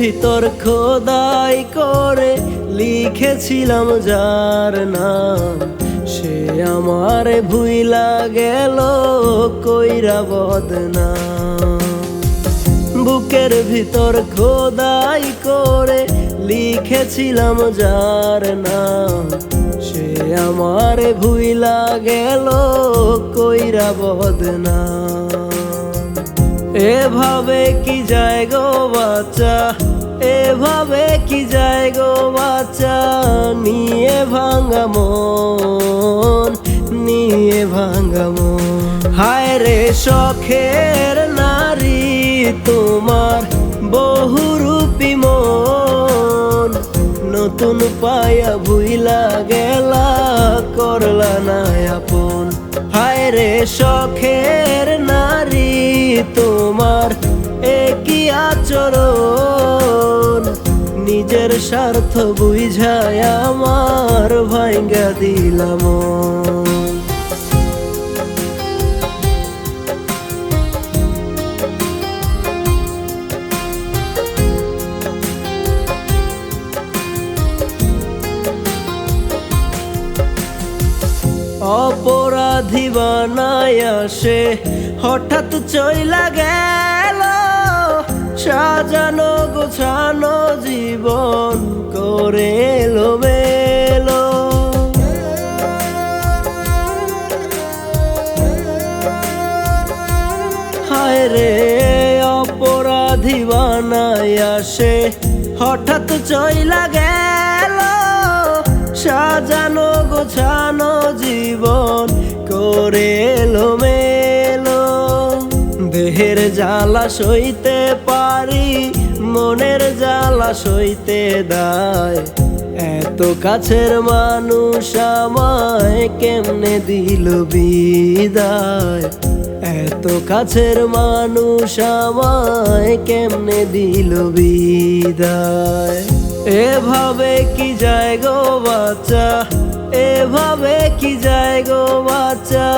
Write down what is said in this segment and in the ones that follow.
ভিতর খোদাই করে লিখেছিলাম যার নাম। সে আমার ভুইলা গেল কইরা বদনাম। বুকের ভিতর খোদাই করে লিখেছিলাম যার নাম। সে আমার ভুইলা গেল কইরা বদনাম। এভাবে কি যায় গো বাচ্চা? এভাবে কি যায় গো বাচ্চা? নিয়ে ভাঙা মন, নিয়ে ভাঙা মন। হায় রে শখের নারী তোমার বহুরূপী মন। নতুন পায়া ভুইলা গেলা, করলা না আপন। হায় রে শখের নারী তোমার একই আচরণ। নিজের স্বার্থ বুঝায় আমার ভাঙ্গা দিলাম। অপরাধী বানায় সে হঠাৎ চইলা গেল। সাজানো গোছানো জীবন করে এলো মেলো। হায় রে, অপরাধী বানায় সে হঠাৎ চইলা গেল। সাজানো, গোছানো জীবন করে এলো মেলো দেহের জ্বালা সইতে পারি, মনের জ্বালা সইতে দায়। এত কাছের মানুষ আমায় কেমনে দিল বিদায়? এত কাছের মানুষ আমায় কেমনে দিল বিদায়? এভাবে কি যায় গো বাচ্চা? এভাবে কি যায় গো বাচ্চা?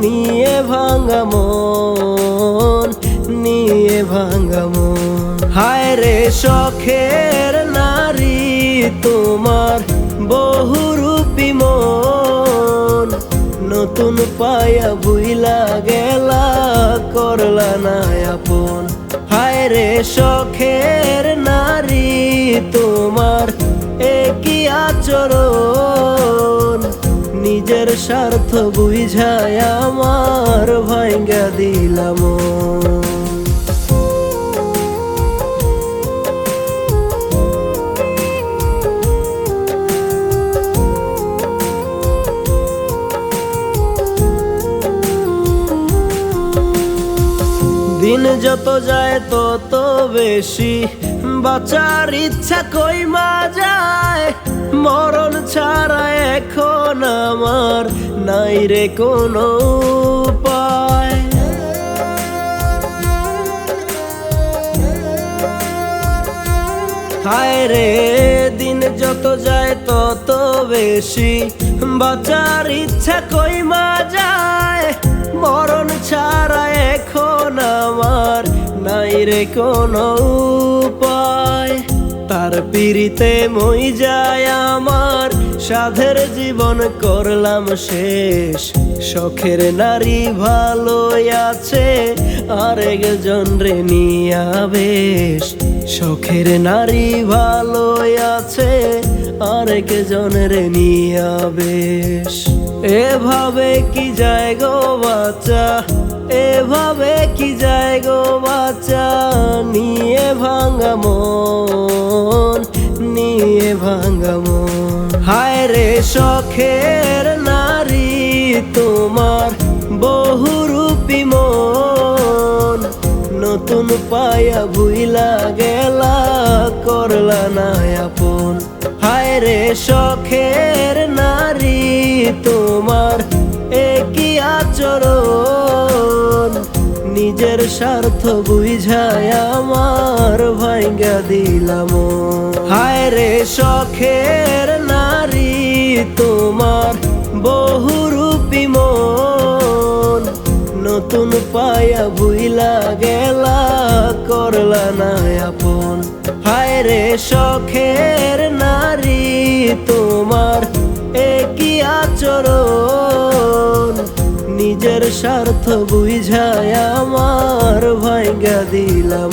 নিয়ে ভাঙা মন, নিয়ে ভাঙা মন। হায় রে শখের নারী তোমার বহুরূপী মন। নতুন পায়া ভুইলা গেলা, করলা না আপন রে শখের নারী তোমার একই আচরণ। নিজের স্বার্থ বুঝায় আমার ভাঙ্গা দিলাম। দিন যত যায় তত বেশি। বাঁচার ইচ্ছা কই মা যায়? মরণ ছাড়া এখন আমার নাই রে কোনো হায় রে, দিন যত যায় তত বেশি। বাঁচার ইচ্ছা কই মা যায়? মরণ ছাড়া এখন রে কোনো উপায়? তার পিড়িতে মই যায় আমার সাধের জীবন করলাম শেষ। শখের নারী ভালো আছে, আরেকজন রে নিয়া বেশ। শখের নারী ভালো আছে, আরেকজন রে নিয়া বেশ। এভাবে কি যায় গো বাচ্চা? এভাবে কি যায় গো বাচ্চা? নিয়ে শখের নারী তোমার বহুরূপী মন। নতুন পায়া ভুইলা গেলা, করলা না হায় রে শখের নারী তোমার, একই আচরণ। নিজের স্বার্থ বুঝায় আমার ভাঙ্গা দিলাম। হায় রে শখের তোমার বহুরূপী মন। নতুন পায়া ভুইলা গেলা, করলা না আপন। হায় রে শখের নারী, তোমার একই আচরণ। নিজের স্বার্থ বুঝায় আমার ভাইগা দিলাম।